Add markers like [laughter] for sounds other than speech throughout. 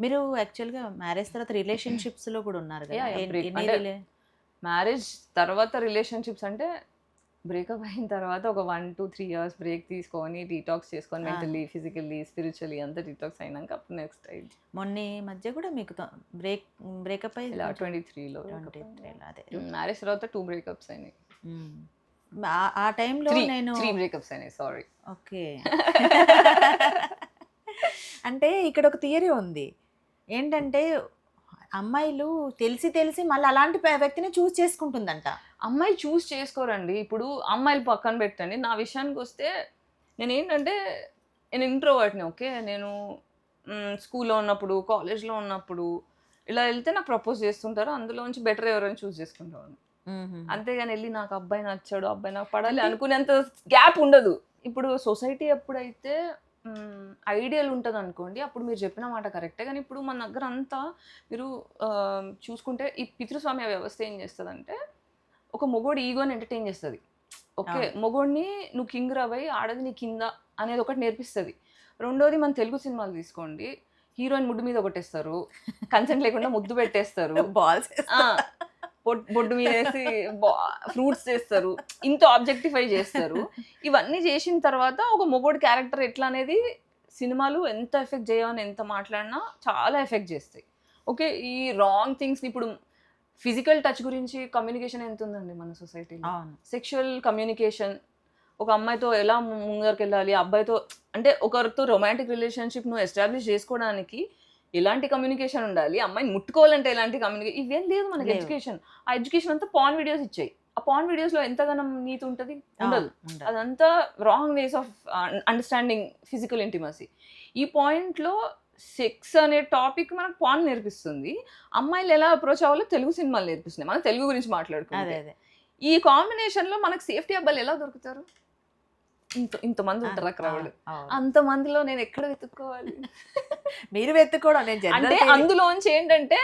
మీరు యాక్చువల్గా మ్యారేజ్ తర్వాత రిలేషన్షిప్స్లో కూడా ఉన్నారు కదా? అంటే- మ్యారేజ్ తర్వాత రిలేషన్షిప్స్ అంటే బ్రేకప్ అయిన తర్వాత ఒక one two three years break తీసుకొని డీటాక్స్ చేసుకొని. మెంటలీ ఫిజికల్లీ స్పిరిచువల్లీ అంతా డీటాక్స్ అయినాక అప్పుడు నెక్స్ట్ మొన్న ఈ మధ్య కూడా మీకు బ్రేక్ బ్రేకప్ అయ్యి ట్వంటీ త్రీలో అదే. మ్యారేజ్ తర్వాత టూ బ్రేకప్స్ అయినాయి. ఆ- టైంలో నేను త్రీ బ్రేకప్స్ అయినాయి సారీ. ఓకే. [laughs] అంటే ఇక్కడ ఒక థియరీ ఉంది. ఏంటంటే అమ్మాయిలు తెలిసి తెలిసి మళ్ళీ అలాంటి వ్యక్తిని చూస్ చేసుకుంటుందంట. అమ్మాయి చూస్ చేసుకోరండి. ఇప్పుడు అమ్మాయిలు పక్కన పెట్టండి. నా విషయానికి వస్తే నేను ఏంటంటే నేను ఇంట్రోవర్ట్ని ఓకే? నేను స్కూల్లో ఉన్నప్పుడు కాలేజ్లో ఉన్నప్పుడు ఇలా వెళ్తే నాకు ప్రపోజ్ చేస్తుంటారు. అందులోంచి బెటర్ ఎవరైనా చూస్ చేసుకుంటాను అంతేగాని వెళ్ళి నాకు అబ్బాయి నచ్చాడు అబ్బాయి నాకు పడాలి అనుకునేంత గ్యాప్ ఉండదు. ఇప్పుడు సొసైటీ ఎప్పుడైతే ఐడియల్ ఉంటుంది అనుకోండి అప్పుడు మీరు చెప్పిన మాట కరెక్టే. కానీ ఇప్పుడు మన దగ్గర అంతా మీరు చూసుకుంటే ఈ పితృస్వామ్య వ్యవస్థ ఏం చేస్తుందంటే ఒక మొగోడు ఈగోని ఎంటర్టైన్ చేస్తుంది. ఓకే. మొగోడిని నువ్వు కింగ్ రవై ఆడది నీ కింద అనేది ఒకటి నేర్పిస్తుంది. రెండోది మన తెలుగు సినిమాలు తీసుకోండి. హీరోయిన్ ముడ్డు మీద ఒకటేస్తారు కన్సెంట్ లేకుండా ముద్దు పెట్టేస్తారు. [laughs] బాల్స్ బొడ్డు మీద వేసి ఫ్రూట్స్ చేస్తారు ఇంత ఆబ్జెక్టిఫై చేస్తారు. ఇవన్నీ చేసిన తర్వాత ఒక మొగోడు క్యారెక్టర్ ఎట్లా అనేది సినిమాలు ఎంత ఎఫెక్ట్ చేయమని ఎంత మాట్లాడినా చాలా ఎఫెక్ట్ చేస్తాయి. ఓకే ఈ రాంగ్ థింగ్స్ ఇప్పుడు ఫిజికల్ టచ్ గురించి కమ్యూనికేషన్ ఎంత ఉందండి మన సొసైటీలో? సెక్షువల్ కమ్యూనికేషన్ ఒక అమ్మాయితో ఎలా ముందరికి వెళ్ళాలి అబ్బాయితో అంటే ఒకరితో రొమాంటిక్ రిలేషన్షిప్ నువ్వు ఎస్టాబ్లిష్ చేసుకోవడానికి ఎలాంటి కమ్యూనికేషన్ ఉండాలి? అమ్మాయిని ముట్టుకోవాలంటే ఎలాంటి కమ్యూనికేషన్ ఇవేం లేదు మనకి. ఎడ్యుకేషన్ ఆ ఎడ్యుకేషన్ అంతా పాన్ వీడియోస్ ఇచ్చాయి. ఆ పాన్ వీడియోస్లో ఎంతగానం నీతి ఉంటుంది? ఉండదు. అదంతా wrong ways of understanding physical intimacy ఈ పాయింట్లో సెక్స్ అనే టాపిక్ మనకు పాన్ నేర్పిస్తుంది. అమ్మాయిలు ఎలా అప్రోచ్ అవ్వాలో తెలుగు సినిమాలు నేర్పిస్తున్నాయి. మనం తెలుగు గురించి మాట్లాడుకుంటే. ఈ కాంబినేషన్లో మనకు సేఫ్టీ అబ్బాయిలు ఎలా దొరుకుతారు? ఇంత ఇంతమంది ఉంటారా క్రౌడ్ అవును. అంతమందిలో నేను ఎక్కడ వెతుక్కోవాలి? [laughs] మీరు వెతుక్కోవడం నేను అంటే అందులోంచి ఏంటంటే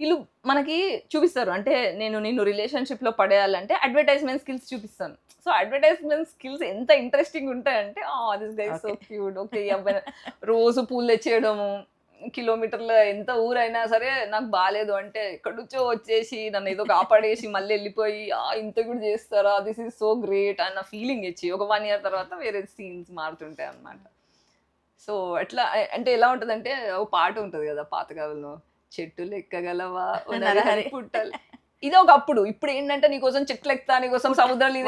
వీళ్ళు మనకి చూపిస్తారు. అంటే నేను నిన్ను రిలేషన్షిప్లో పడేయాలంటే అడ్వర్టైజ్మెంట్ స్కిల్స్ చూపిస్తాను. సో అడ్వర్టైజ్మెంట్ స్కిల్స్ ఎంత ఇంట్రెస్టింగ్ ఉంటాయంటే దిస్ సో. క్యూట్ ఓకే అబ్బాయి [laughs] రోజు పూలు తెచ్చేయడము కిలోమీటర్ల ఎంత ఊరైనా సరే నాకు బాగాలేదు అంటే ఎక్కడి నుంచో వచ్చేసి నన్ను ఏదో కాపాడేసి మళ్ళీ వెళ్ళిపోయి ఆ ఇంత కూడా చేస్తారా? దిస్ ఈజ్ సో గ్రేట్ అన్న ఫీలింగ్ ఇచ్చి ఒక వన్ ఇయర్ తర్వాత వేరే సీన్స్ మారుతుంటాయి అన్నమాట. సో ఎట్లా అంటే ఎలా ఉంటుందంటే ఒక పాట ఉంటుంది కదా పాతకాలంలో చెట్టులు ఎక్కగలవా పుట్టలు. ఇది ఒకప్పుడు. ఇప్పుడు ఏంటంటే నీకోసం చెట్లు ఎక్కుతా నీకోసం సముద్రాలు.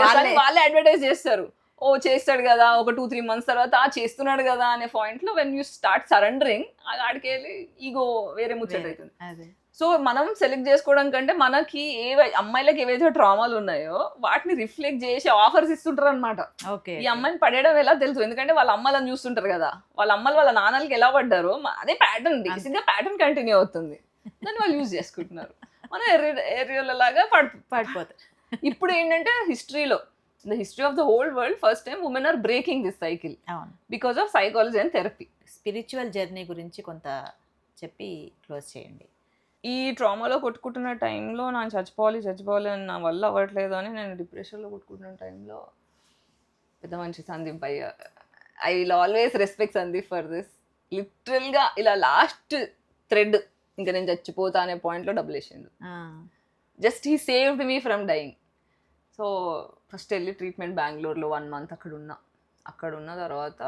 వాళ్ళే. అడ్వర్టైజ్ చేస్తారు. ఓ చేస్తాడు కదా ఒక టూ త్రీ మంత్స్ తర్వాత ఆ చేస్తున్నాడు కదా అనే పాయింట్లో వెన్ యూ స్టార్ట్ సరెండరింగ్ ఆడికి వెళ్ళి ఈగో వేరే ముచ్చట. అవుతుంది సో మనం సెలెక్ట్ చేసుకోవడం కంటే మనకి ఏ అమ్మాయిలకి ఏవైతే ట్రామాలు ఉన్నాయో వాటిని రిఫ్లెక్ట్ చేసి ఆఫర్స్ ఇస్తుంటారు అనమాట ఓకే ఈ అమ్మాయిని పడేయడం ఎలా తెలుసు? ఎందుకంటే వాళ్ళ అమ్మలను చూస్తుంటారు కదా. వాళ్ళ అమ్మలు వాళ్ళ నాన్నలకి ఎలా పడ్డారో అదే ప్యాటర్న్ బేసిక్గా ప్యాటర్న్ కంటిన్యూ అవుతుంది. దాన్ని వాళ్ళు యూజ్ చేసుకుంటున్నారు. మనం ఏరియాల లాగా పడు పడిపోతుంది ఇప్పుడు ఏంటంటే హిస్టరీలో the history of the whole world first time women are breaking this cycle because of psychology and therapy spiritual journey గురించి కొంత చెప్పి క్లోజ్ చేయండి. ఈ ట్రామాలో కొట్టుకుంటున్న టైంలో నాకు చచ్చిపోవాలి చచ్చిపోవాలి అని నా వల్ల అవ్వట్లేదు అని నేను డిప్రెషన్లో కొట్టుకుంటున్న టైంలో పెద్ద మంచి సందీప్ భయ్య I will always respect Sandeep for this లిటరల్గా ఇలా లాస్ట్ థ్రెడ్ ఇంకా నేను చచ్చిపోతా అనే పాయింట్లో డబ్బులు వేసిండు. ఆ, just he saved me from dying so first వెళ్ళి ట్రీట్మెంట్ బెంగళూరులో వన్ మంత్ అక్కడ ఉన్నా అక్కడ ఉన్న తర్వాత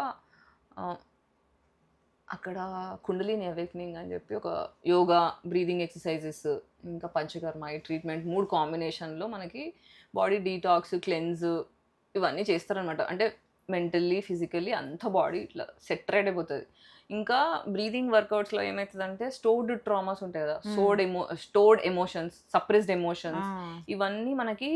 అక్కడ కుండలిని అవేక్నింగ్ అని చెప్పి ఒక యోగా బ్రీదింగ్ ఎక్సర్సైజెస్ ఇంకా పంచకర్మ ఈ ట్రీట్మెంట్ మూడు కాంబినేషన్లో మనకి బాడీ డీటాక్స్ క్లెన్స్ ఇవన్నీ చేస్తారనమాట అంటే మెంటల్లీ ఫిజికల్లీ అంత బాడీ ఇట్లా సెటరేట్ అయిపోతుంది. ఇంకా బ్రీదింగ్ వర్కౌట్స్లో ఏమవుతుందంటే స్టోర్డ్ ట్రామాస్ ఉంటాయి కదా. స్టోర్డ్ ఎమో స్టోర్డ్ ఎమోషన్స్ సప్రెస్డ్ ఎమోషన్స్ ఇవన్నీ మనకి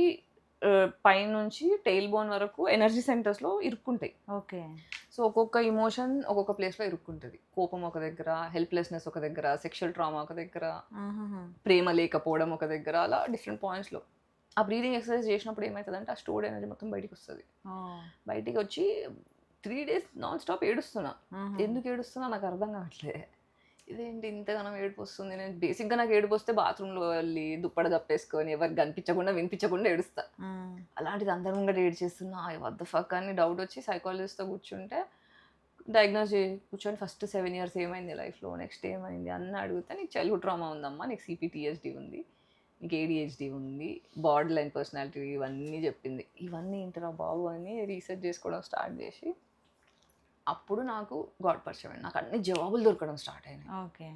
పైనుంచి టెయిల్ బోన్ వరకు ఎనర్జీ సెంటర్స్లో ఇరుక్కుంటాయి. ఓకే. సో ఒక్కొక్క ఇమోషన్ ఒక్కొక్క ప్లేస్లో ఇరుక్కుంటుంది. కోపం ఒక దగ్గర హెల్ప్లెస్నెస్ ఒక దగ్గర సెక్షువల్ ట్రామా ఒక దగ్గర. ప్రేమ లేకపోవడం ఒక దగ్గర అలా డిఫరెంట్ పాయింట్స్లో ఆ బ్రీదింగ్ ఎక్సర్సైజ్ చేసినప్పుడు ఏమవుతుందంటే ఆ స్టోర్డ్ ఎనర్జీ మొత్తం బయటికి వస్తుంది. బయటికి వచ్చి త్రీ డేస్ నాన్ స్టాప్ ఏడుస్తున్నా. ఎందుకు ఏడుస్తున్నా నాకు అర్థం కావట్లే. ఇదేంటి ఇంతగానం ఏడుపు వస్తుంది? నేను బేసిక్గా నాకు ఏడుపు వస్తే బాత్రూంలో వెళ్ళి దుప్పడ తప్పేసుకొని ఎవరికి కనిపించకుండా వినిపించకుండా ఏడుస్తా. అలాంటిది అందరం కూడా ఏడ్ చేస్తున్నా. వద్ద ఫక్ అని డౌట్ వచ్చి సైకాలజిస్ట్తో కూర్చుంటే డయాగ్నోస్ కూర్చొని ఫస్ట్ సెవెన్ ఇయర్స్ ఏమైంది లైఫ్లో నెక్స్ట్ ఏమైంది అన్న అడిగితే నీకు చైల్డ్హుడ్ ట్రామా ఉందమ్మా నీకు సిపిటిఎస్డి ఉంది నీకు ఏడిహెచ్డి ఉంది బార్డర్ లైన్ పర్సనాలిటీ ఇవన్నీ చెప్పింది. ఇవన్నీ ఏంటరా బాబు అని రీసెర్చ్ చేసుకోవడం స్టార్ట్ చేసి అప్పుడు నాకు గాడ్ పరిచయం నాకు అన్ని జవాబులు దొరకడం స్టార్ట్ అయినాయి. ఓకే.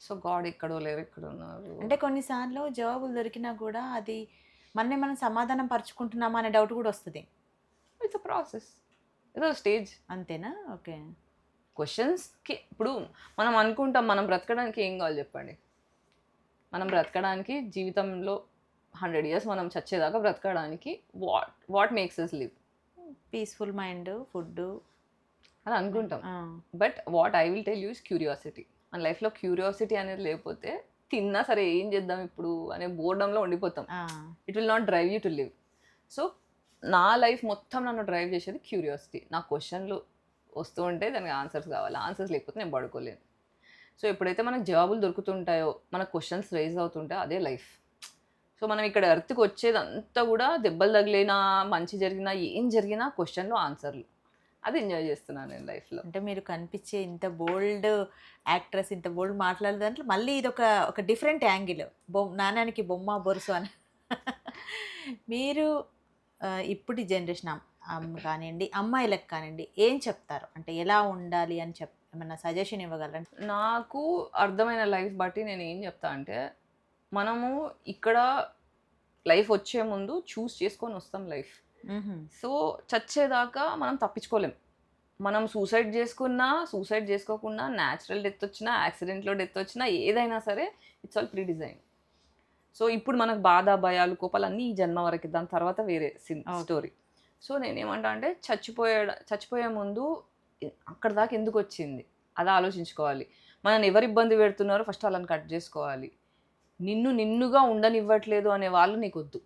సో గాడ్ ఎక్కడో లేరు ఎక్కడ ఉన్నారు. అంటే కొన్నిసార్లు జవాబులు దొరికినా కూడా అది మనని మనం సమాధానం పరుచుకుంటున్నామా అనే డౌట్ కూడా వస్తుంది. ఇట్స్ అ ప్రాసెస్ ఇదో స్టేజ్ అంతేనా? ఓకే. క్వశ్చన్స్కి ఇప్పుడు మనం అనుకుంటాం మనం బ్రతకడానికి ఏం కావాలి చెప్పండి? మనం బ్రతకడానికి జీవితంలో హండ్రెడ్ ఇయర్స్ మనం చచ్చేదాకా బ్రతకడానికి what what makes us live peaceful mind food అని అనుకుంటాం. But what I will tell use curiosity. మన లైఫ్లో క్యూరియాసిటీ అనేది లేకపోతే తిన్నా సరే ఏం చేద్దాం ఇప్పుడు అనే బోర్డంలో ఉండిపోతాం. It will not drive you to live so నా లైఫ్ మొత్తం నన్ను డ్రైవ్ చేసేది క్యూరియాసిటీ. నా క్వశ్చన్లు వస్తూ ఉంటే దానికి ఆన్సర్స్ కావాలి. ఆన్సర్స్ లేకపోతే నేను పడుకోలేను. సో ఎప్పుడైతే మనకు జవాబులు దొరుకుతుంటాయో మన క్వశ్చన్స్ రైజ్ అవుతుంటాయో అదే లైఫ్. సో మనం ఇక్కడ ఎర్త్కి వచ్చేదంతా కూడా దెబ్బలు తగిలినా మంచి జరిగినా ఏం జరిగినా క్వశ్చన్లో ఆన్సర్లు అది ఎంజాయ్ చేస్తున్నాను నేను లైఫ్లో. అంటే మీరు కనిపించే ఇంత బోల్డ్ యాక్ట్రెస్ ఇంత బోల్డ్ మాట్లాడే దాంట్లో మళ్ళీ ఇది ఒక ఒక డిఫరెంట్ యాంగిల్. బొమ్మ నాణ్యానికి బొమ్మ బొరుసు అని. మీరు ఆ, ఇప్పటి జనరేషన్ కానివ్వండి అమ్మాయిలకు కానివ్వండి ఏం చెప్తారు? అంటే ఎలా ఉండాలి అని చెప్ ఏమన్నా సజెషన్ ఇవ్వగలరా? నాకు అర్థమైన లైఫ్ బట్టి నేను ఏం చెప్తా అంటే మనము ఇక్కడ లైఫ్ వచ్చే ముందు చూస్ చేసుకొని వస్తాం లైఫ్. సో చచ్చేదాకా మనం తప్పించుకోలేం. మనం సూసైడ్ చేసుకున్నా సూసైడ్ చేసుకోకున్నా న్యాచురల్ డెత్ వచ్చినా యాక్సిడెంట్లో డెత్ వచ్చినా ఏదైనా సరే it's all pre design so ఇప్పుడు మనకు బాధ భయాలు కోపాలు అన్నీ ఈ జన్మ వరకు. దాని తర్వాత వేరే. స్టోరీ. సో నేనేమంటా అంటే చచ్చిపోయే చచ్చిపోయే ముందు అక్కడ దాకా ఎందుకు వచ్చింది? అది ఆలోచించుకోవాలి. మనం ఎవరు ఇబ్బంది పెడుతున్నారో ఫస్ట్ వాళ్ళని కట్ చేసుకోవాలి. నిన్ను నిన్నుగా ఉండనివ్వట్లేదు అనే వాళ్ళు నీకు వద్దు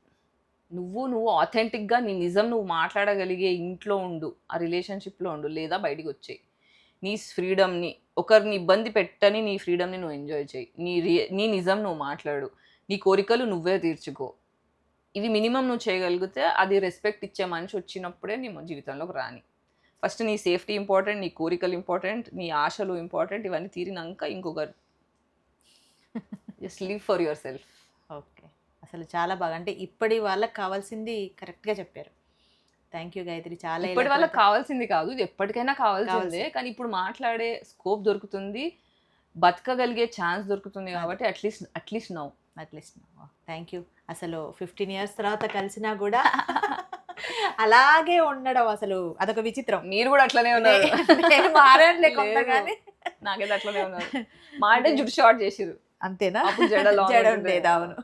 నువ్వు నువ్వు ఆథెంటిక్గా నీ నిజం నువ్వు మాట్లాడగలిగే ఇంట్లో ఉండు ఆ రిలేషన్షిప్లో ఉండు లేదా బయటికి వచ్చేయి. నీ ఫ్రీడమ్ని ఒకరిని ఇబ్బంది పెట్టని నీ ఫ్రీడమ్ని నువ్వు ఎంజాయ్ చేయి. నీ రి నీ నిజం నువ్వు మాట్లాడు. నీ కోరికలు నువ్వే తీర్చుకో. ఇవి మినిమం నువ్వు చేయగలిగితే అది రెస్పెక్ట్ ఇచ్చే మనిషి వచ్చినప్పుడే నీ జీవితంలోకి రాని. ఫస్ట్ నీ సేఫ్టీ ఇంపార్టెంట్ నీ కోరికలు ఇంపార్టెంట్ నీ ఆశలు ఇంపార్టెంట్ ఇవన్నీ తీరినాక ఇంకొకరు. Just live for yourself అసలు చాలా బాగా అంటే ఇప్పటి వాళ్ళకి కావాల్సింది కరెక్ట్గా చెప్పారు. థ్యాంక్ యూ గాయత్రి చాలా ఇప్పటి వాళ్ళకి కావాల్సింది కాదు ఇది ఎప్పటికైనా కావాల్సిందే. కానీ ఇప్పుడు మాట్లాడే స్కోప్ దొరుకుతుంది బతకగలిగే ఛాన్స్ దొరుకుతుంది కాబట్టి at least at least now at least thank you అసలు ఫిఫ్టీన్ ఇయర్స్ తర్వాత కలిసినా కూడా [laughs] అలాగే ఉండడం అసలు అదొక విచిత్రం. మీరు కూడా అట్లనే ఉన్నారు. నేను నాకైతే అట్లనే ఉన్నారు. మా అంటే జుట్టు షార్ట్ చేసిరు అంతేనా? జడ. ఉండేది అవును.